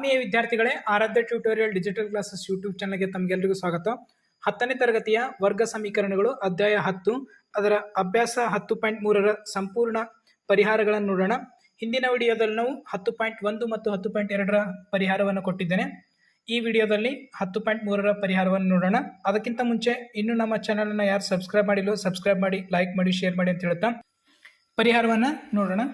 ಆತ್ಮೀಯ ವಿದ್ಯಾರ್ಥಿಗಳೇ, Aradhya tutorial digital classes YouTube ಚಾನಲ್ಗೆ ತಮಗೆಲ್ಲರಿಗೂ ಸ್ವಾಗತ. ಹತ್ತನೇ ತರಗತಿಯ ವರ್ಗ ಸಮೀಕರಣಗಳು ಅಧ್ಯಾಯ ಹತ್ತು. ಅದರ ಅಭ್ಯಾಸ ಹತ್ತು ಪಾಯಿಂಟ್ ಮೂರರ ಸಂಪೂರ್ಣ ಪರಿಹಾರಗಳನ್ನು ನೋಡೋಣ. ಹಿಂದಿನ ವಿಡಿಯೋದಲ್ಲಿ ನಾವು ಹತ್ತು ಪಾಯಿಂಟ್ ಒಂದು ಮತ್ತು ಹತ್ತು ಪಾಯಿಂಟ್ ಎರಡರ ಪರಿಹಾರವನ್ನು ಕೊಟ್ಟಿದ್ದೇನೆ. ಈ ವಿಡಿಯೋದಲ್ಲಿ ಹತ್ತು ಪಾಯಿಂಟ್ ಮೂರರ ಪರಿಹಾರವನ್ನು ನೋಡೋಣ. ಅದಕ್ಕಿಂತ ಮುಂಚೆ ಇನ್ನು ನಮ್ಮ ಚಾನಲನ್ನು ಯಾರು ಸಬ್ಸ್ಕ್ರೈಬ್ ಮಾಡಿಲ್ಲೋ ಸಬ್ಸ್ಕ್ರೈಬ್ ಮಾಡಿ, ಲೈಕ್ ಮಾಡಿ, ಶೇರ್ ಮಾಡಿ ಅಂತ ಹೇಳ್ತಾ ಪರಿಹಾರವನ್ನು ನೋಡೋಣ.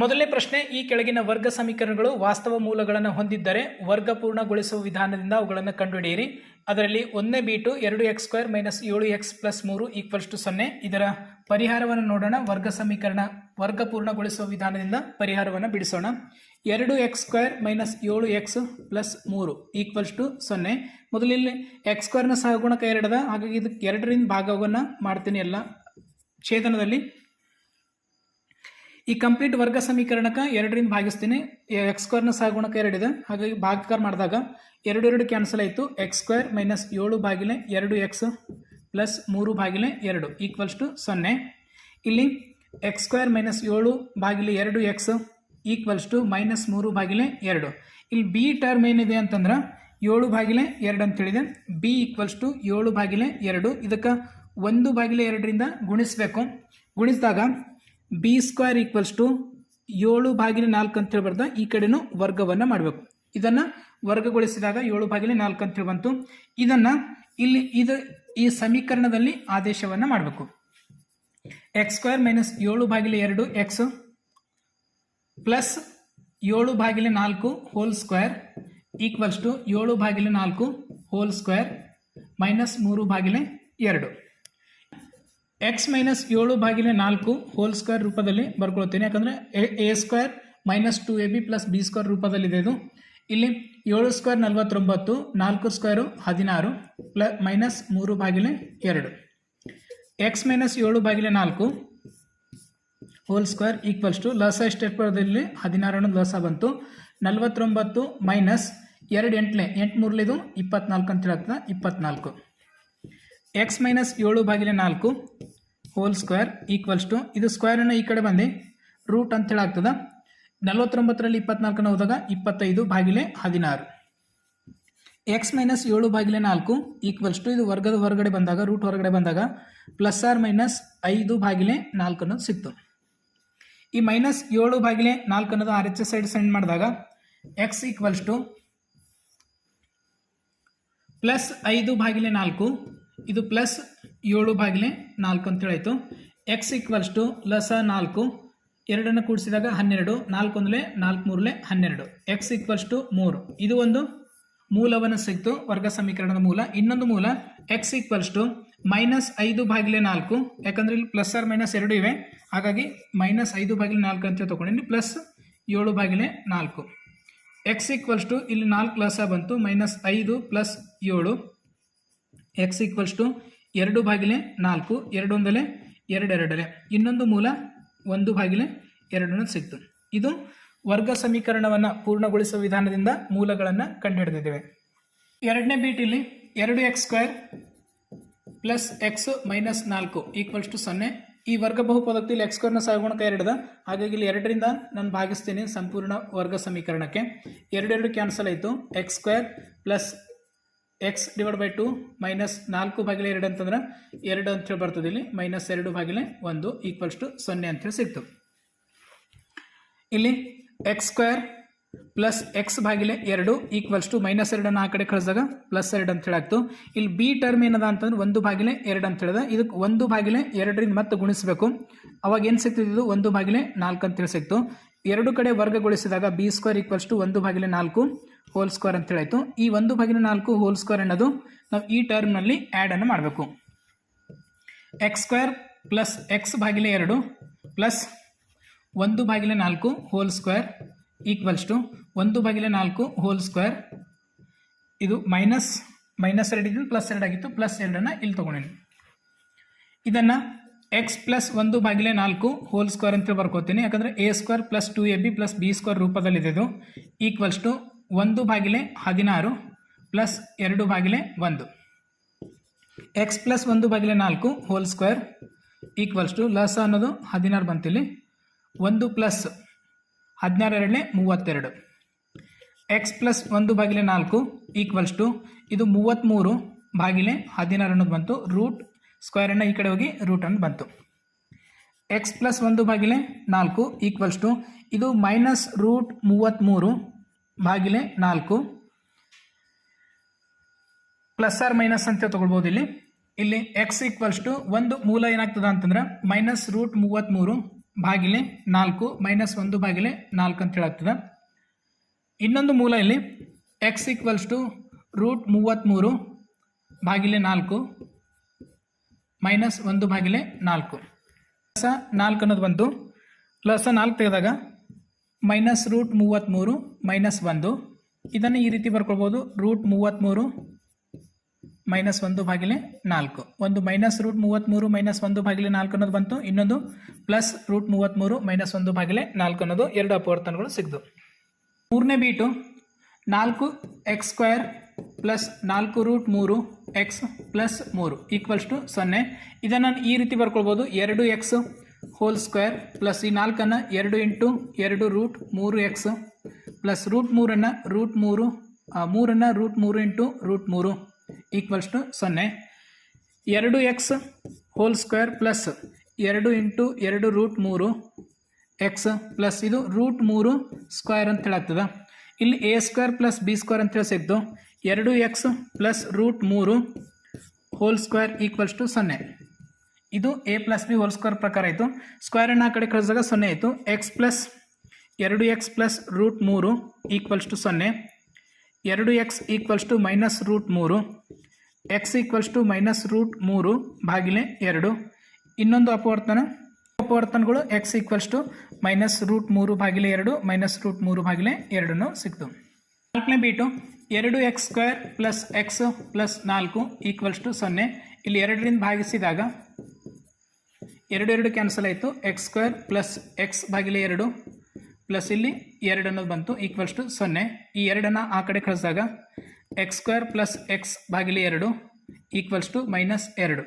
ಮೊದಲನೇ ಪ್ರಶ್ನೆ, ಈ ಕೆಳಗಿನ ವರ್ಗ ಸಮೀಕರಣಗಳು ವಾಸ್ತವ ಮೂಲಗಳನ್ನು ಹೊಂದಿದ್ದರೆ ವರ್ಗ ಪೂರ್ಣಗೊಳಿಸುವ ವಿಧಾನದಿಂದ ಅವುಗಳನ್ನು ಕಂಡುಹಿಡಿಯಿರಿ. ಅದರಲ್ಲಿ ಒಂದನೇ ಬೀಟು ಎರಡು ಎಕ್ಸ್ ಸ್ಕ್ವೇರ್ ಮೈನಸ್ ಏಳು ಎಕ್ಸ್ ಪ್ಲಸ್ ಮೂರು ಈಕ್ವಲ್ಸ್ ಟು ಸೊನ್ನೆ. ಇದರ ಪರಿಹಾರವನ್ನು ನೋಡೋಣ. ವರ್ಗ ಸಮೀಕರಣ, ವರ್ಗ ಪೂರ್ಣಗೊಳಿಸುವ ವಿಧಾನದಿಂದ ಪರಿಹಾರವನ್ನು ಬಿಡಿಸೋಣ. ಎರಡು ಎಕ್ಸ್ ಸ್ಕ್ವೇರ್ ಮೈನಸ್ ಏಳು ಎಕ್ಸ್ ಪ್ಲಸ್ ಮೂರು ಈಕ್ವಲ್ಸ್ ಟು ಸೊನ್ನೆ. ಮೊದಲಿಲ್ಲಿ ಎಕ್ಸ್ ಸ್ಕ್ವೇರ್ನ ಸಹಗುಣಕ ಎರಡದ, ಹಾಗಾಗಿ ಇದಕ್ಕೆ ಎರಡರಿಂದ ಭಾಗವನ್ನು ಮಾಡ್ತೀನಿ ಎಲ್ಲ ಛೇದನದಲ್ಲಿ ಈ ಕಂಪ್ಲೀಟ್ ವರ್ಗ ಸಮೀಕರಣಕ್ಕೆ ಎರಡರಿಂದ ಭಾಗಿಸ್ತೀನಿ. ಎಕ್ಸ್ ಸ್ಕ್ವೇರ್ನ ಸಹಗುಣಕ ಎರಡಿದೆ ಹಾಗಾಗಿ ಭಾಗಕಾರ ಮಾಡಿದಾಗ ಎರಡು ಎರಡು ಕ್ಯಾನ್ಸಲ್ ಆಯಿತು. ಎಕ್ಸ್ ಸ್ಕ್ವೇರ್ ಮೈನಸ್ ಏಳು ಬಾಗಿಲೆ ಎರಡು ಎಕ್ಸ್ ಪ್ಲಸ್ ಮೂರು ಬಾಗಿಲೆ ಎರಡು ಈಕ್ವಲ್ಸ್ ಟು ಸೊನ್ನೆ. ಇಲ್ಲಿ ಎಕ್ಸ್ ಸ್ಕ್ವೇರ್ ಮೈನಸ್ ಏಳು ಬಾಗಿಲೆ ಎರಡು ಎಕ್ಸ್ ಈಕ್ವಲ್ಸ್ ಟು ಮೈನಸ್ ಮೂರು ಬಾಗಿಲೆ ಎರಡು. ಇಲ್ಲಿ ಬಿ ಟರ್ಮ್ ಏನಿದೆ ಅಂತಂದ್ರೆ ಏಳು ಬಾಗಿಲೆ ಎರಡು ಅಂತೇಳಿದೆ. ಬಿ ಈಕ್ವಲ್ಸ್ ಟು ಏಳು ಬಾಗಿಲೆ ಎರಡು. ಇದಕ್ಕೆ ಒಂದು ಬಾಗಿಲೆ ಎರಡರಿಂದ ಗುಣಿಸಬೇಕು. ಗುಣಿಸಿದಾಗ ಬಿ ಸ್ಕ್ವೇರ್ ಈಕ್ವಲ್ಸ್ ಟು ಏಳು ಬಾಗಿಲು ನಾಲ್ಕು ಅಂತೇಳಿ ಬರ್ದ ಈ ಕಡೆನೂ ವರ್ಗವನ್ನು ಮಾಡಬೇಕು. ಇದನ್ನು ವರ್ಗಗೊಳಿಸಿದಾಗ ಏಳು ಬಾಗಿಲು ನಾಲ್ಕು ಅಂತೇಳಿ ಬಂತು. ಇದನ್ನು ಇಲ್ಲಿ ಇದು ಈ ಸಮೀಕರಣದಲ್ಲಿ ಆದೇಶವನ್ನು ಮಾಡಬೇಕು. ಎಕ್ಸ್ ಸ್ಕ್ವೇರ್ ಮೈನಸ್ ಏಳು ಬಾಗಿಲೆ ಎರಡು ಎಕ್ಸ್ ಪ್ಲಸ್ ಏಳು ಬಾಗಿಲೆ ನಾಲ್ಕು ಹೋಲ್ ಸ್ಕ್ವೇರ್ ಈಕ್ವಲ್ಸ್ ಟು ಏಳು ಬಾಗಿಲೆ ನಾಲ್ಕು ಹೋಲ್ ಸ್ಕ್ವೇರ್ ಮೈನಸ್ ಮೂರು ಬಾಗಿಲೆ ಎರಡು. ಎಕ್ಸ್ ಮೈನಸ್ ಏಳು ಬಾಗಿಲೆ ನಾಲ್ಕು ಹೋಲ್ ಸ್ಕ್ವೇರ್ ರೂಪದಲ್ಲಿ ಬರ್ಕೊಳ್ತೀನಿ. ಯಾಕಂದರೆ a square minus two a b plus b square ರೂಪದಲ್ಲಿದೆ ಇದು. ಇಲ್ಲಿ ಏಳು ಸ್ಕ್ವೇರ್ ನಲವತ್ತೊಂಬತ್ತು, ನಾಲ್ಕು ಸ್ಕ್ವೇರು ಹದಿನಾರು ಪ್ಲ ಮೈನಸ್ ಮೂರು ಬಾಗಿಲೆ ಎರಡು. ಎಕ್ಸ್ ಮೈನಸ್ ಏಳು ಬಾಗಿಲೆ ನಾಲ್ಕು ಹೋಲ್ ಸ್ಕ್ವೇರ್ ಈಕ್ವಲ್ಸ್ ಟು ಲಸ ಎಷ್ಟೆಪ್ಪದಲ್ಲಿ ಹದಿನಾರನ್ನು ಲಸ ಬಂತು. ನಲವತ್ತೊಂಬತ್ತು ಮೈನಸ್ ಎರಡು ಎಂಟನೇ ಎಂಟು ಮೂರಲಿದು ಇಪ್ಪತ್ನಾಲ್ಕು ಅಂತ ಹೇಳ್ತದೆ ಇಪ್ಪತ್ನಾಲ್ಕು. ಎಕ್ಸ್ ಮೈನಸ್ ಏಳು ಬಾಗಿಲೆ ನಾಲ್ಕು ಹೋಲ್ ಸ್ಕ್ವೇರ್ ಈಕ್ವಲ್ಸ್ ಟು ಇದು ಸ್ಕ್ವೇರನ್ನು ಈ ಕಡೆ ಬಂದು. ರೂಟ್ ಅಂತ ಆಗ್ತದೆ ನಲವತ್ತೊಂಬತ್ತರಲ್ಲಿ ಇಪ್ಪತ್ನಾಲ್ಕನ್ನು ಹೋದಾಗ ಇಪ್ಪತ್ತೈದು ಬಾಗಿಲೆ ಹದಿನಾರು. ಎಕ್ಸ್ ಮೈನಸ್ ಏಳು ಬಾಗಿಲೆ ನಾಲ್ಕು ಈಕ್ವಲ್ಸ್ ಟು ಇದು ವರ್ಗದ ಹೊರಗಡೆ ಬಂದಾಗ ರೂಟ್ ಹೊರಗಡೆ ಬಂದಾಗ ಪ್ಲಸ್ ಆರ್ ಮೈನಸ್ ಐದು ಬಾಗಿಲೆ ನಾಲ್ಕು ಅನ್ನೋದು ಸಿಕ್ತು. ಈ ಮೈನಸ್ ಏಳು ಬಾಗಿಲೆ ನಾಲ್ಕು ಅನ್ನೋದು R H S side send ಮಾಡಿದಾಗ ಎಕ್ಸ್ ಈಕ್ವಲ್ಸ್ ಟು ಪ್ಲಸ್ ಐದು ಬಾಗಿಲೆ ನಾಲ್ಕು ಇದು ಪ್ಲಸ್ ಏಳು ಬಾಗಿಲೆ ನಾಲ್ಕು ಅಂತ ಹೇಳಾಯಿತು ಎಕ್ಸ್ ಈಕ್ವಲ್ಸ್ ಟು ಲಸ ನಾಲ್ಕು. ಎರಡನ್ನು ಕೂಡಿಸಿದಾಗ ಹನ್ನೆರಡು, ನಾಲ್ಕು ಒಂದಲೇ ನಾಲ್ಕು ಮೂರಲೆ ಹನ್ನೆರಡು. ಎಕ್ಸ್ ಈಕ್ವಲ್ಸ್ ಟು ಮೂರು. ಇದು ಒಂದು ಮೂಲವನ್ನು ಸಿಕ್ತು, ವರ್ಗ ಸಮೀಕರಣದ ಮೂಲ. ಇನ್ನೊಂದು ಮೂಲ ಎಕ್ಸ್ ಈಕ್ವಲ್ಸ್ ಟು ಮೈನಸ್ ಐದು ಬಾಗಿಲೆ ನಾಲ್ಕು. ಯಾಕಂದರೆ ಇಲ್ಲಿ ಪ್ಲಸ್ ಆರ್ ಮೈನಸ್ ಎರಡು ಇವೆ. ಹಾಗಾಗಿ ಮೈನಸ್ ಐದು ಬಾಗಿಲೆ ನಾಲ್ಕು ಅಂತ ತೊಗೊಂಡಿನಿ ಪ್ಲಸ್ ಏಳು ಬಾಗಿಲೆ ನಾಲ್ಕು. ಎಕ್ಸ್ ಈಕ್ವಲ್ಸ್ ಟು ಇಲ್ಲಿ ನಾಲ್ಕು ಲಸ ಬಂತು ಮೈನಸ್ ಐದು ಪ್ಲಸ್ ಏಳು. ಎಕ್ಸ್ ಈಕ್ವಲ್ಸ್ ಟು ಎರಡು ಬಾಗಿಲೆ ನಾಲ್ಕು, ಎರಡೊಂದಲೆ ಎರಡೆರಡಲೆ. ಇನ್ನೊಂದು ಮೂಲ ಒಂದು ಬಾಗಿಲೆ ಎರಡನ್ನು ಸಿಕ್ತು. ಇದು ವರ್ಗ ಸಮೀಕರಣವನ್ನು ಪೂರ್ಣಗೊಳಿಸುವ ವಿಧಾನದಿಂದ ಮೂಲಗಳನ್ನು ಕಂಡುಹಿಡಿದಿದ್ದೇವೆ. ಎರಡನೇ ಬೀಟಿಲಿ ಎರಡು x square plus x minus ನಾಲ್ಕು ಈಕ್ವಲ್ಸ್ ಟು ಸೊನ್ನೆ. ಈ ವರ್ಗ ಬಹುಪದಕ್ತಿಯಲ್ಲಿ ಎಕ್ಸ್ ಸ್ಕ್ವೇರ್ನ ಸಹಗುಣಕ ಎರಡದ. ಹಾಗಾಗಿ ಇಲ್ಲಿ ಎರಡರಿಂದ ನಾನು ಭಾಗಿಸ್ತೀನಿ ಸಂಪೂರ್ಣ ವರ್ಗ ಸಮೀಕರಣಕ್ಕೆ. ಎರಡೆರಡು ಕ್ಯಾನ್ಸಲ್ ಆಯಿತು. X square plus x divide by two minus ನಾಲ್ಕು ಬಾಗಿಲೆ ಎರಡು ಅಂತಂದ್ರೆ ಎರಡು ಅಂತೇಳಿ ಬರ್ತದೆ ಇಲ್ಲಿ ಮೈನಸ್ ಎರಡು ಬಾಗಿಲೆ ಒಂದು ಈಕ್ವಲ್ಸ್ ಟು ಸೊನ್ನೆ ಅಂತೇಳಿ ಸಿಕ್ತು ಇಲ್ಲಿ ಎಕ್ಸ್ ಸ್ಕ್ವೇರ್ ಪ್ಲಸ್ ಎಕ್ಸ್ ಬಾಗಿಲೆ ಎರಡು ಈಕ್ವಲ್ಸ್ ಟು ಮೈನಸ್ ಎರಡನ್ನು ಆ ಕಡೆ ಕಳಿಸಿದಾಗ ಪ್ಲಸ್ ಎರಡು ಅಂತ ಹೇಳಾಗ್ತು ಇಲ್ಲಿ ಬಿ ಟರ್ಮ್ ಏನದ ಅಂತಂದ್ರೆ ಒಂದು ಬಾಗಿಲೆ ಎರಡು ಅಂತ ಹೇಳಿದ. ಇದಕ್ಕೆ ಒಂದು ಬಾಗಿಲೆ ಎರಡರಿಂದ ಮತ್ತೆ ಗುಣಿಸಬೇಕು. ಅವಾಗ ಏನು ಸಿಗ್ತಿದ್ದು ಒಂದು ಬಾಗಿಲೆ ನಾಲ್ಕು ಅಂತೇಳಿ ಸಿಕ್ತು ಎರಡು ಕಡೆ ವರ್ಗಗೊಳಿಸಿದಾಗ ಬಿ ಸ್ಕ್ವೇರ್ ಈಕ್ವಲ್ಸ್ ಟು ಒಂದು ಬಾಗಿಲೆ ನಾಲ್ಕು. ಹೋಲ್ ಸ್ಕ್ವೇರ್ ಅಂತ ಹೇಳಾಯಿತು. ಈ ಒಂದು ಬಾಗಿಲೆ ನಾಲ್ಕು ಹೋಲ್ ಸ್ಕ್ವೇರ್ ಅನ್ನೋದು ನಾವು ಈ ಟರ್ಮ್ನಲ್ಲಿ ಆ್ಯಡನ್ನು ಮಾಡಬೇಕು. ಎಕ್ಸ್ ಸ್ಕ್ವೇರ್ ಪ್ಲಸ್ ಎಕ್ಸ್ ಬಾಗಿಲೆ ಎರಡು ಪ್ಲಸ್ ಒಂದು ಬಾಗಿಲೆ ನಾಲ್ಕು ಹೋಲ್ ಸ್ಕ್ವೇರ್ ಈಕ್ವಲ್ಸ್ ಟು ಒಂದು ಬಾಗಿಲೆ ನಾಲ್ಕು ಹೋಲ್ ಸ್ಕ್ವೇರ್ ಇದು ಮೈನಸ್ ಮೈನಸ್ ಎರಡಿದ್ದು ಪ್ಲಸ್ ಎರಡಾಗಿತ್ತು ಪ್ಲಸ್ ಎರಡನ್ನು ಇಲ್ಲಿ ತೊಗೊಂಡೇನೆ. ಇದನ್ನು ಎಕ್ಸ್ ಪ್ಲಸ್ ಒಂದು ಬಾಗಿಲೆ ನಾಲ್ಕು ಹೋಲ್ ಸ್ಕ್ವೇರ್ ಅಂತ ಬರ್ಕೋತೀನಿ ಯಾಕಂದರೆ a square plus two a b plus b square ರೂಪದಲ್ಲಿದೆ ಇದು. ಈಕ್ವಲ್ಸ್ ಟು ಒಂದು ಬಾಗಿಲೆ ಹದಿನಾರು ಪ್ಲಸ್ ಎರಡು ಬಾಗಿಲೆ ಒಂದು. ಎಕ್ಸ್ ಪ್ಲಸ್ ಒಂದು ಬಾಗಿಲೆ ನಾಲ್ಕು ಹೋಲ್ ಸ್ಕ್ವೇರ್ ಈಕ್ವಲ್ಸ್ ಟು ಲಸ ಅನ್ನೋದು ಹದಿನಾರು ಬಂತಿಲ್ಲಿ. ಒಂದು ಪ್ಲಸ್ ಹದಿನಾರು ಎರಡನೇ ಮೂವತ್ತೆರಡು. ಎಕ್ಸ್ ಪ್ಲಸ್ ಒಂದು ಬಾಗಿಲೆ ನಾಲ್ಕು ಈಕ್ವಲ್ಸ್ ಟು ಇದು ಮೂವತ್ತ್ಮೂರು ಬಾಗಿಲೆ ಹದಿನಾರು ಅನ್ನೋದು ಬಂತು. ರೂಟ್ ಸ್ಕ್ವೇರನ್ನು ಈ ಕಡೆ ಹೋಗಿ ರೂಟನ್ನು ಬಂತು. ಎಕ್ಸ್ ಪ್ಲಸ್ ಒಂದು ಬಾಗಿಲೆ ನಾಲ್ಕು ಈಕ್ವಲ್ಸ್ ಟು ಇದು ಮೈನಸ್ ರೂಟ್ ಮೂವತ್ತ್ಮೂರು ಬಾಗಿಲೆ ನಾಲ್ಕು. ಪ್ಲಸ್ ಆರ್ ಮೈನಸ್ ಅಂತ ತಗೊಳ್ಬೋದು ಇಲ್ಲಿ. ಇಲ್ಲಿ ಎಕ್ಸ್ ಈಕ್ವಲ್ಸ್ ಟು ಒಂದು ಮೂಲ ಏನಾಗ್ತದ ಅಂತಂದ್ರೆ ಮೈನಸ್ ರೂಟ್ ಮೂವತ್ತ್ಮೂರು ಬಾಗಿಲೆ ನಾಲ್ಕು ಮೈನಸ್ ಒಂದು ಬಾಗಿಲೆ ನಾಲ್ಕು ಅಂತ ಹೇಳಾಗ್ತದೆ. ಇನ್ನೊಂದು ಮೂಲ ಇಲ್ಲಿ ಎಕ್ಸ್ ಈಕ್ವಲ್ಸ್ ಟು ರೂಟ್ ಮೂವತ್ತ್ಮೂರು ಬಾಗಿಲೆ ನಾಲ್ಕು ಮೈನಸ್ ಒಂದು ಬಾಗಿಲೆ ನಾಲ್ಕು. ಪ್ಲಸ ನಾಲ್ಕು ಅನ್ನೋದು ಬಂತು. ಪ್ಲಸ್ ನಾಲ್ಕು ತೆಗೆದಾಗ ಮೈನಸ್ ರೂಟ್ ಮೂವತ್ತ್ಮೂರು ಮೈನಸ್ ಒಂದು. ಇದನ್ನು ಈ ರೀತಿ ಬರ್ಕೊಳ್ಬೋದು. ರೂಟ್ ಮೂವತ್ತ್ಮೂರು ಮೈನಸ್ ಒಂದು ಬಾಗಿಲೆ ನಾಲ್ಕು. ಒಂದು ಮೈನಸ್ ರೂಟ್ ಮೂವತ್ತ್ಮೂರು ಮೈನಸ್ ಒಂದು ಬಾಗಿಲೆ ನಾಲ್ಕು ಅನ್ನೋದು ಬಂತು. ಇನ್ನೊಂದು ಪ್ಲಸ್ ರೂಟ್ ಮೂವತ್ತ್ಮೂರು ಮೈನಸ್ ಒಂದು ಭಾಗಿಲೆ ನಾಲ್ಕು ಅನ್ನೋದು ಎರಡು ಅಪವರ್ತನಗಳು ಸಿಗ್ದು. ಮೂರನೇ ಬೀಟು ನಾಲ್ಕು ಎಕ್ಸ್ ಸ್ಕ್ವೇರ್ ಪ್ಲಸ್ ನಾಲ್ಕು ರೂಟ್ ಮೂರು ಎಕ್ಸ್ ಪ್ಲಸ್ ಮೂರು ಈಕ್ವಲ್ಸ್ ಟು ಸೊನ್ನೆ. ಇದನ್ನು ಈ ರೀತಿ ಬರ್ಕೊಳ್ಬೋದು. ಎರಡು ಎಕ್ಸ್ ಹೋಲ್ ಸ್ಕ್ವೇರ್ ಪ್ಲಸ್ ಈ ನಾಲ್ಕನ್ನು ಎರಡು ಇಂಟು ಎರಡು ರೂಟ್ ಮೂರು ಎಕ್ಸ್ ಪ್ಲಸ್ ರೂಟ್ ಮೂರನ್ನು ರೂಟ್ ಮೂರು ಮೂರನ್ನು ರೂಟ್ ಮೂರು ಇಂಟು ರೂಟ್ ಮೂರು ಈಕ್ವಲ್ಸ್ ಟು ಸೊನ್ನೆ. ಎರಡು ಎಕ್ಸ್ ಹೋಲ್ ಸ್ಕ್ವೇರ್ ಪ್ಲಸ್ ಎರಡು ಇಂಟು ಎರಡು ರೂಟ್ ಮೂರು ಎಕ್ಸ್ ಪ್ಲಸ್ ಇದು ರೂಟ್ ಮೂರು ಸ್ಕ್ವೇರ್ ಅಂತ ಹೇಳಾಗ್ತದೆ. ಇಲ್ಲಿ a square plus b square ಅಂತೇಳಿ ಸಿಕ್ತು ಎರಡು ಎಕ್ಸ್ ಪ್ಲಸ್ ರೂಟ್ ಮೂರು ಹೋಲ್ ಸ್ಕ್ವೇರ್ ಈಕ್ವಲ್ಸ್ ಟು ಸೊನ್ನೆ. ಇದು a plus b whole square ಪ್ರಕಾರ ಆಯಿತು. ಸ್ಕ್ವೇರನ್ನು ಆ ಕಡೆ ಕಳಿಸಿದಾಗ ಸೊನ್ನೆ ಆಯಿತು. ಎಕ್ಸ್ ಪ್ಲಸ್ ಎರಡು ಎಕ್ಸ್ ಪ್ಲಸ್ ರೂಟ್ ಮೂರು ಈಕ್ವಲ್ಸ್ ಟು ಸೊನ್ನೆ. ಎರಡು x equals to minus root ಮೂರು. X equals to minus root ಮೂರು ಬಾಗಿಲೆ ಎರಡು. ಇನ್ನೊಂದು ಅಪವರ್ತನ. ಅಪವರ್ತನಗಳು x equals to minus root ಮೂರು ಬಾಗಿಲೆ ಎರಡು ಮೈನಸ್ ರೂಟ್ ಮೂರು ಬಾಗಿಲೆ ಎರಡನ್ನು ಸಿಕ್ತು. ನಾಲ್ಕನೇ ಬೀಟು ಎರಡು x square plus x plus ನಾಲ್ಕು ಈಕ್ವಲ್ಸ್ ಟು ಸೊನ್ನೆ. ಇಲ್ಲಿ ಎರಡರಿಂದ ಭಾಗಿಸಿದಾಗ ಎರಡು ಎರಡು ಕ್ಯಾನ್ಸಲ್ ಆಯಿತು. ಎಕ್ಸ್ ಸ್ಕ್ವೇರ್ ಪ್ಲಸ್ ಎಕ್ಸ್ ಬಾಗಿಲೆ ಎರಡು ಪ್ಲಸ್ ಇಲ್ಲಿ ಎರಡು ಅನ್ನೋದು ಬಂತು. ಈಕ್ವಲ್ಸ್ ಟು ಸೊನ್ನೆ. ಈ ಎರಡನ್ನು ಆ ಕಡೆ ಕಳಿಸಿದಾಗ ಎಕ್ಸ್ ಸ್ಕ್ವೇರ್ ಪ್ಲಸ್ ಎಕ್ಸ್ ಬಾಗಿಲೆ ಎರಡು ಈಕ್ವಲ್ಸ್ ಟು ಮೈನಸ್ ಎರಡು.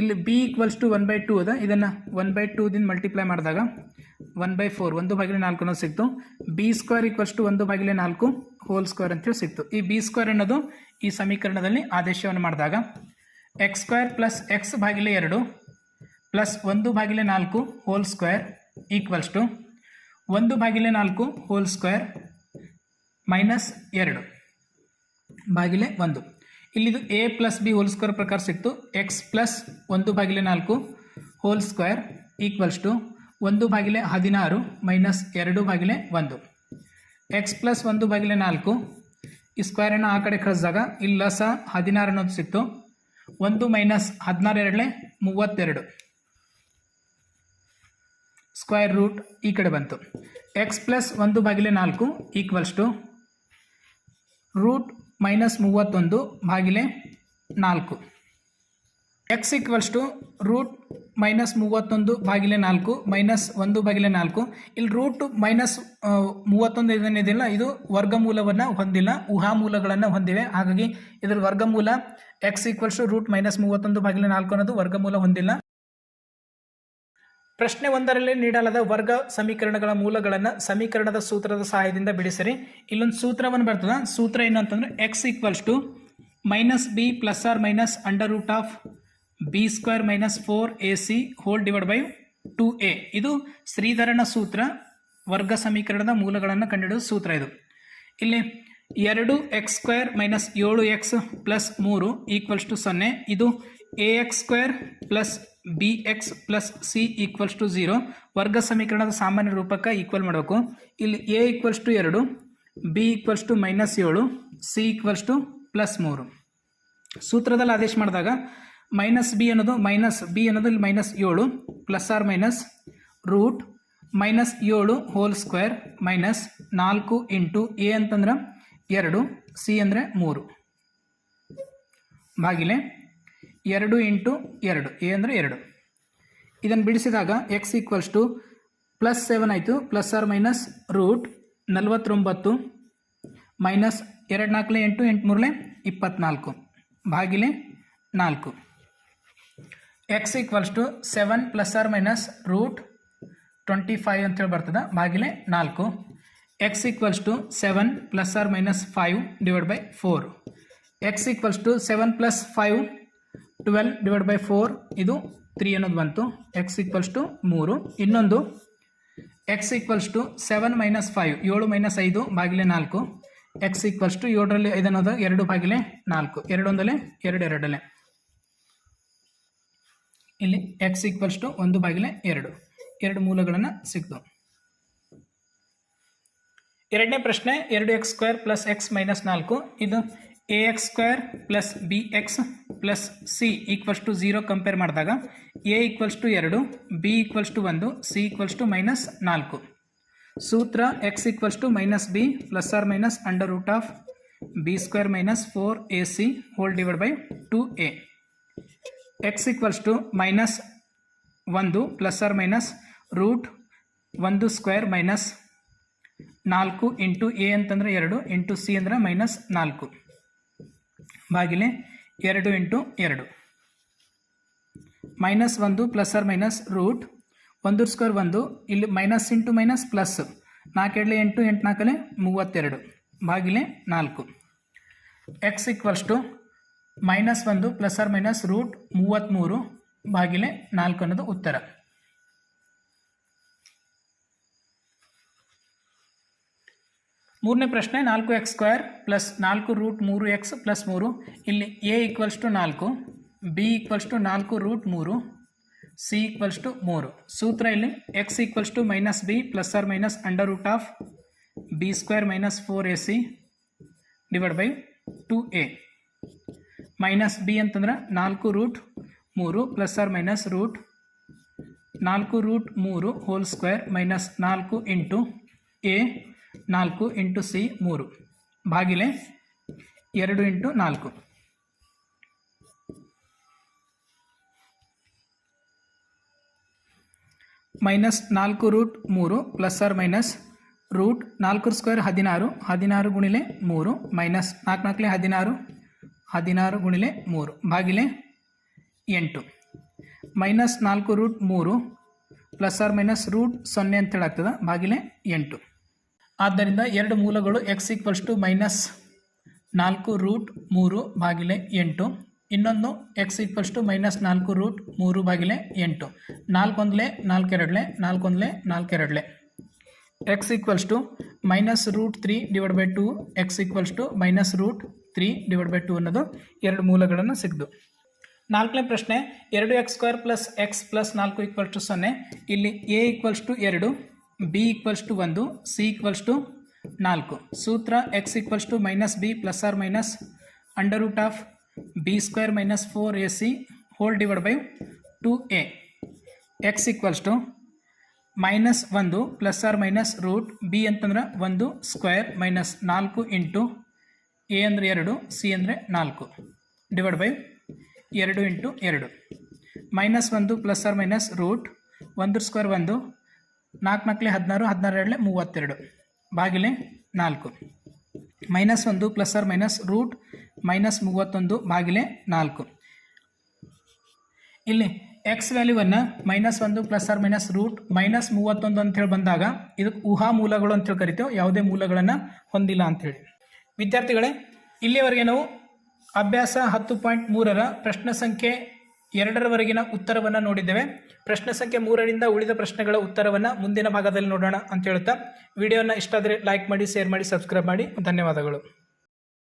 ಇಲ್ಲಿ b equals to one by two ಅದ. ಇದನ್ನು ಒನ್ ಬೈ ಟೂದಿಂದ ಮಲ್ಟಿಪ್ಲೈ ಮಾಡಿದಾಗ ಒನ್ ಬೈ ಫೋರ್ ಒಂದು ಬಾಗಿಲೆ ನಾಲ್ಕು ಅನ್ನೋದು ಸಿಕ್ತು. ಬಿ ಸ್ಕ್ವೇರ್ ಈಕ್ವಲ್ಸ್ ಟು ಒಂದು ಬಾಗಿಲೆ ನಾಲ್ಕು ಹೋಲ್ ಸ್ಕ್ವೇರ್ ಅಂತೇಳಿ ಸಿಕ್ತು. ಈ ಬಿ ಸ್ಕ್ವೇರ್ ಅನ್ನೋದು ಈ ಸಮೀಕರಣದಲ್ಲಿ ಆದೇಶವನ್ನು ಮಾಡಿದಾಗ ಎಕ್ಸ್ ಸ್ಕ್ವೇರ್ ಪ್ಲಸ್ ಎಕ್ಸ್ ಬಾಗಿಲೆ ಎರಡು ಪ್ಲಸ್ ಒಂದು ಬಾಗಿಲೆ ನಾಲ್ಕು ಹೋಲ್ ಸ್ಕ್ವೇರ್ ಈಕ್ವಲ್ಸ್ ಟು ಒಂದು ಬಾಗಿಲೆ ನಾಲ್ಕು ಹೋಲ್ ಸ್ಕ್ವೇರ್ ಮೈನಸ್ ಎರಡು. ಬಾಗಿಲೆ ಒಂದು. ಇಲ್ಲಿದು a plus b whole square ಪ್ರಕಾರ ಸಿಕ್ತು. ಎಕ್ಸ್ ಪ್ಲಸ್ ಒಂದು ಬಾಗಿಲೆ ನಾಲ್ಕು ಹೋಲ್ ಸ್ಕ್ವೇರ್ ಈಕ್ವಲ್ಸ್ ಟು ಒಂದು ಬಾಗಿಲೆ ಹದಿನಾರು ಮೈನಸ್ ಎರಡು ಬಾಗಿಲೆ ಒಂದು. ಎಕ್ಸ್ ಪ್ಲಸ್ ಒಂದು ಬಾಗಿಲೆ ನಾಲ್ಕು ಈ ಸ್ಕ್ವೇರನ್ನು ಆ ಕಡೆ ಕಳಿಸಿದಾಗ ಇಲ್ಲ ಸಹ ಹದಿನಾರು ಅನ್ನೋದು ಸಿಕ್ತು. ಒಂದು ಮೈನಸ್ ಹದಿನಾರು ಎರಡಲೆ ಮೂವತ್ತೆರಡು. ಸ್ಕ್ವೇರ್ ರೂಟ್ ಈ ಕಡೆ ಬಂತು. ಎಕ್ಸ್ ಪ್ಲಸ್ ಒಂದು ಬಾಗಿಲೆ ನಾಲ್ಕು ಈಕ್ವಲ್ಸ್ ಟು ರೂಟ್ ಮೈನಸ್ ಮೂವತ್ತೊಂದು ಬಾಗಿಲೆ ನಾಲ್ಕು. X equals to root minus ಮೂವತ್ತೊಂದು ಬಾಗಿಲೆ ನಾಲ್ಕು ಮೈನಸ್ ಒಂದು ಬಾಗಿಲೆ ನಾಲ್ಕು. ಇಲ್ಲಿ ರೂಟ್ ಮೈನಸ್ ಮೂವತ್ತೊಂದು ಏನಿದೆಯಲ್ಲ ಇದು ವರ್ಗಮೂಲವನ್ನು ಹೊಂದಿಲ್ಲ, ಊಹಾಮೂಲಗಳನ್ನು ಹೊಂದಿವೆ. ಹಾಗಾಗಿ ಇದರ ವರ್ಗಮೂಲ x equals to root minus ಮೂವತ್ತೊಂದು ಬಾಗಿಲೆ ನಾಲ್ಕು ಅನ್ನೋದು ವರ್ಗಮೂಲ ಹೊಂದಿಲ್ಲ. ಪ್ರಶ್ನೆ ಒಂದರಲ್ಲಿ ನೀಡಲಾದ ವರ್ಗ ಸಮೀಕರಣಗಳ ಮೂಲಗಳನ್ನು ಸಮೀಕರಣದ ಸೂತ್ರದ ಸಹಾಯದಿಂದ ಬಿಡಿಸಿರಿ. ಇಲ್ಲೊಂದು ಸೂತ್ರವನ್ನು ಬರ್ತದೆ. ಸೂತ್ರ ಏನು ಅಂತಂದರೆ x equals to minus b plus or minus under root of b square minus four a c whole divide by two a ಇದು ಶ್ರೀಧರನ ಸೂತ್ರ, ವರ್ಗ ಸಮೀಕರಣದ ಮೂಲಗಳನ್ನು ಕಂಡುಹಿಡಿಯುವ ಸೂತ್ರ ಇದು. ಇಲ್ಲಿ ಎರಡು ಎಕ್ಸ್ ಸ್ಕ್ವೇರ್ ಮೈನಸ್ ಏಳು ಎಕ್ಸ್ ಪ್ಲಸ್ ಮೂರು ಈಕ್ವಲ್ಸ್ ಟು ಸೊನ್ನೆ. ಇದು a x square plus b x plus c equals to zero ವರ್ಗ ಸಮೀಕರಣದ ಸಾಮಾನ್ಯ ರೂಪಕ್ಕೆ ಈಕ್ವಲ್ ಮಾಡಬೇಕು. ಇಲ್ಲಿ ಎ ಈಕ್ವಲ್ಸ್ ಟು ಎರಡು ಬಿ ಈಕ್ವಲ್ಸ್ ಟು ಮೈನಸ್ ಏಳು ಸಿ ಈಕ್ವಲ್ಸ್ ಟು ಪ್ಲಸ್ ಮೂರು. ಸೂತ್ರದಲ್ಲಿ ಆದೇಶ ಮಾಡಿದಾಗ ಮೈನಸ್ ಬಿ ಅನ್ನೋದು ಮೈನಸ್ ಬಿ ಅನ್ನೋದು ಇಲ್ಲಿ ಮೈನಸ್ ಏಳು plus or minus root minus ಏಳು ಹೋಲ್ ಸ್ಕ್ವೇರ್ ಮೈನಸ್ ನಾಲ್ಕು ಇಂಟು ಎ ಅಂತಂದ್ರೆ ಎರಡು ಸಿ ಅಂದರೆ ಮೂರು. ಭಾಗಿಲೆ ಎರಡು ಇಂಟು ಎರಡು, ಎ ಅಂದರೆ ಎರಡು. ಇದನ್ನು ಬಿಡಿಸಿದಾಗ x equals to plus seven ಆಯಿತು ಪ್ಲಸ್ ಆರ್ ಮೈನಸ್ ರೂಟ್ ನಲ್ವತ್ತೊಂಬತ್ತು ಮೈನಸ್ ಎರಡು ನಾಲ್ಕಲೆ ಎಂಟು ಎಂಟು ಮೂರಲೆ ಇಪ್ಪತ್ನಾಲ್ಕು ಬಾಗಿಲೆ ನಾಲ್ಕು. X equals to seven plus or minus root twenty five ಅಂತೇಳಿ ಬರ್ತದೆ ಬಾಗಿಲೆ ನಾಲ್ಕು. X equals to seven plus or minus five divide by four x equals to seven plus five twelve divide by four ಇದು three ಅನ್ನೋದು ಬಂತು. X equals to ಮೂರು. ಇನ್ನೊಂದು x equals to seven minus five ಏಳು ಮೈನಸ್ ಐದು ಬಾಗಿಲೆ ನಾಲ್ಕು. ಎಕ್ಸ್ ಈಕ್ವಲ್ಸ್ ಟು ಏಳರಲ್ಲಿ ಐದು ಅನ್ನೋದು ಎರಡು ಬಾಗಿಲೆ ನಾಲ್ಕು. ಎರಡು ಒಂದಲೆ ಎರಡು ಎರಡಲೆ ಇಲ್ಲಿ ಎಕ್ಸ್ ಈಕ್ವಲ್ಸ್ ಟು ಒಂದು ಬಾಗಿಲೆ ಎರಡು. ಎರಡು ಮೂಲಗಳನ್ನು ಸಿಕ್ತು ಎರಡನೇ ಪ್ರಶ್ನೆ, ಎರಡು x square plus x minus ನಾಲ್ಕು. ಇದು a x square plus b x plus c equals to zero compare ಮಾಡಿದಾಗ ಎ ಈಕ್ವಲ್ಸ್ ಟು ಎರಡು ಬಿ ಈಕ್ವಲ್ಸ್ ಟು ಒಂದು ಸಿ ಈಕ್ವಲ್ಸ್ ಟು ಮೈನಸ್ ನಾಲ್ಕು. ಸೂತ್ರ x equals to minus b plus or minus under root of b square minus four a c whole divide by two a x equals to minus ಒಂದು plus or minus root ಒಂದು square minus ನಾಲ್ಕು into A ಅಂತಂದರೆ ಎರಡು into C ಅಂದರೆ minus ನಾಲ್ಕು. ಬಾಗಿಲೆ ಎರಡು into ಎರಡು. ಮೈನಸ್ ಒಂದು ಪ್ಲಸ್ ಆರ್ ಮೈನಸ್ ರೂಟ್ ಒಂದು ಸ್ಕ್ವೇರ್ ಒಂದು, ಇಲ್ಲಿ ಮೈನಸ್ ಇಂಟು ಮೈನಸ್ ಪ್ಲಸ್ ನಾಲ್ಕೆರಡಲೆ ಎಂಟು ಎಂಟು ನಾಲ್ಕಲೆ ಮೂವತ್ತೆರಡು ಬಾಗಿಲೆ ನಾಲ್ಕು. ಎಕ್ಸ್ ಈಕ್ವಲ್ಸ್ ಟು ಮೈನಸ್ ಒಂದು ಪ್ಲಸ್ ಆರ್ ಮೈನಸ್ ರೂಟ್ ಮೂವತ್ತ್ಮೂರು ಬಾಗಿಲೆ ನಾಲ್ಕು ಅನ್ನೋದು ಉತ್ತರ. ಮೂರನೇ ಪ್ರಶ್ನೆ ನಾಲ್ಕು ಎಕ್ಸ್ ಸ್ಕ್ವೇರ್ ಪ್ಲಸ್ ನಾಲ್ಕು ರೂಟ್ ಮೂರು ಎಕ್ಸ್ ಪ್ಲಸ್ ಮೂರು. ಇಲ್ಲಿ ಎ ಈಕ್ವಲ್ಸ್ ಟು ನಾಲ್ಕು, ಬಿ ಈಕ್ವಲ್ಸ್ ಟು ನಾಲ್ಕು ರೂಟ್ ಮೂರು, ಸಿ ಈಕ್ವಲ್ಸ್ ಟು ಮೂರು. ಸೂತ್ರ ಇಲ್ಲಿ x equals to minus b plus or minus under root of b square minus four a c divide by two a. Minus b ಅಂತಂದ್ರೆ ನಾಲ್ಕು root ಮೂರು plus or minus root ನಾಲ್ಕು root ಮೂರು whole square minus ನಾಲ್ಕು into a ನಾಲ್ಕು into c ಮೂರು. ಬಾಗಿಲೆ ಎರಡು ಇಂಟು ನಾಲ್ಕು. ಮೈನಸ್ ನಾಲ್ಕು ರೂಟ್ ಮೂರು ಪ್ಲಸ್ ಆರ್ ಮೈನಸ್ ರೂಟ್ ನಾಲ್ಕು ಸ್ಕ್ವೇರ್ ಹದಿನಾರು ಹದಿನಾರು ಗುಣಿಲೆ ಮೂರು, ಮೈನಸ್ ನಾಲ್ಕು ನಾಲ್ಕಲೆ ಹದಿನಾರು ಹದಿನಾರು ಗುಣಿಲೆ ಮೂರು. ಬಾಗಿಲೆ ಎಂಟು. ಮೈನಸ್ ನಾಲ್ಕು ರೂಟ್ ಮೂರು ಪ್ಲಸ್ ಆರ್ ಮೈನಸ್ ರೂಟ್ ಸೊನ್ನೆ ಅಂತ ಹೇಳಾಗ್ತದೆ? ಬಾಗಿಲೆ ಎಂಟು. ಆದ್ದರಿಂದ ಎರಡು ಮೂಲಗಳು ಎಕ್ಸ್ ಈಕ್ವಲ್ಸ್ ಟು ಮೈನಸ್ ನಾಲ್ಕು ರೂಟ್ ಮೂರು ಬಾಗಿಲೆ ಎಂಟು. ಇನ್ನೊಂದು ಎಕ್ಸ್ ಈಕ್ವಲ್ಸ್ ಟು ಮೈನಸ್ ನಾಲ್ಕು ರೂಟ್ ಮೂರು ಬಾಗಿಲೆ ಎಂಟು. ನಾಲ್ಕೊಂದಲೇ ನಾಲ್ಕೆರಡಲೆ ನಾಲ್ಕೊಂದಲೇ ನಾಲ್ಕೆರಡಲೆ. X equals to minus root three divide by two x equals to minus root three divide by two ಅನ್ನೋದು ಎರಡು ಮೂಲಗಳನ್ನು ಸಿಗ್ದು. ನಾಲ್ಕನೇ ಪ್ರಶ್ನೆ, ಎರಡು x square plus x plus ನಾಲ್ಕು ಈಕ್ವಲ್ಸ್ ಟು ಸೊನ್ನೆ. ಇಲ್ಲಿ ಎ ಈಕ್ವಲ್ಸ್ ಟು ಎರಡು ಬಿ ಈಕ್ವಲ್ಸ್ ಟು ಒಂದು ಸಿ ಈಕ್ವಲ್ಸ್ ಟು ನಾಲ್ಕು. ಸೂತ್ರ x equals to minus b plus or minus under root of b square minus four a c whole divide by two a x equals to minus ಒಂದು plus or minus root b ಅಂತಂದ್ರೆ ಒಂದು square minus ನಾಲ್ಕು into a ಅಂದರೆ ಎರಡು c ಅಂದರೆ ನಾಲ್ಕು. Divide by ಎರಡು into ಎರಡು. ಮೈನಸ್ ಒಂದು ಪ್ಲಸ್ ಆರ್ ಮೈನಸ್ ರೂಟ್ ಒಂದು ಸ್ಕ್ವೇರ್ ಒಂದು ನಾಲ್ಕು ನಾಲ್ಕಲೆ ಹದಿನಾರು ಹದಿನಾರು ಎರಡಲೆ ಮೂವತ್ತೆರಡು. ಬಾಗಿಲೆ ನಾಲ್ಕು. ಮೈನಸ್ ಒಂದು plus or minus root minus ಮೂವತ್ತೊಂದು, ಬಾಗಿಲೆ ನಾಲ್ಕು. ಇಲ್ಲಿ ಎಕ್ಸ್ ವ್ಯಾಲ್ಯೂವನ್ನು ಮೈನಸ್ ಒಂದು plus or minus root minus ಮೂವತ್ತೊಂದು ಅಂತೇಳಿ ಬಂದಾಗ ಇದಕ್ಕೆ ಊಹಾ ಮೂಲಗಳು ಅಂತೇಳಿ ಕರಿತೇವೆ, ಯಾವುದೇ ಮೂಲಗಳನ್ನು ಹೊಂದಿಲ್ಲ ಅಂಥೇಳಿ ವಿದ್ಯಾರ್ಥಿಗಳೇ ಇಲ್ಲಿಯವರೆಗೆ ನಾವು ಅಭ್ಯಾಸ ಹತ್ತು ಪಾಯಿಂಟ್ ಮೂರರ ಪ್ರಶ್ನೆ ಸಂಖ್ಯೆ ಎರಡರವರೆಗಿನ ಉತ್ತರವನ್ನು ನೋಡಿದ್ದೇವೆ. ಪ್ರಶ್ನೆ ಸಂಖ್ಯೆ ಮೂರರಿಂದ ಉಳಿದ ಪ್ರಶ್ನೆಗಳ ಉತ್ತರವನ್ನು ಮುಂದಿನ ಭಾಗದಲ್ಲಿ ನೋಡೋಣ ಅಂತ ಹೇಳುತ್ತಾ. ವಿಡಿಯೋನ ಇಷ್ಟ ಆದರೆ ಲೈಕ್ ಮಾಡಿ ಶೇರ್ ಮಾಡಿ ಸಬ್ಸ್ಕ್ರೈಬ್ ಮಾಡಿ. ಧನ್ಯವಾದಗಳು.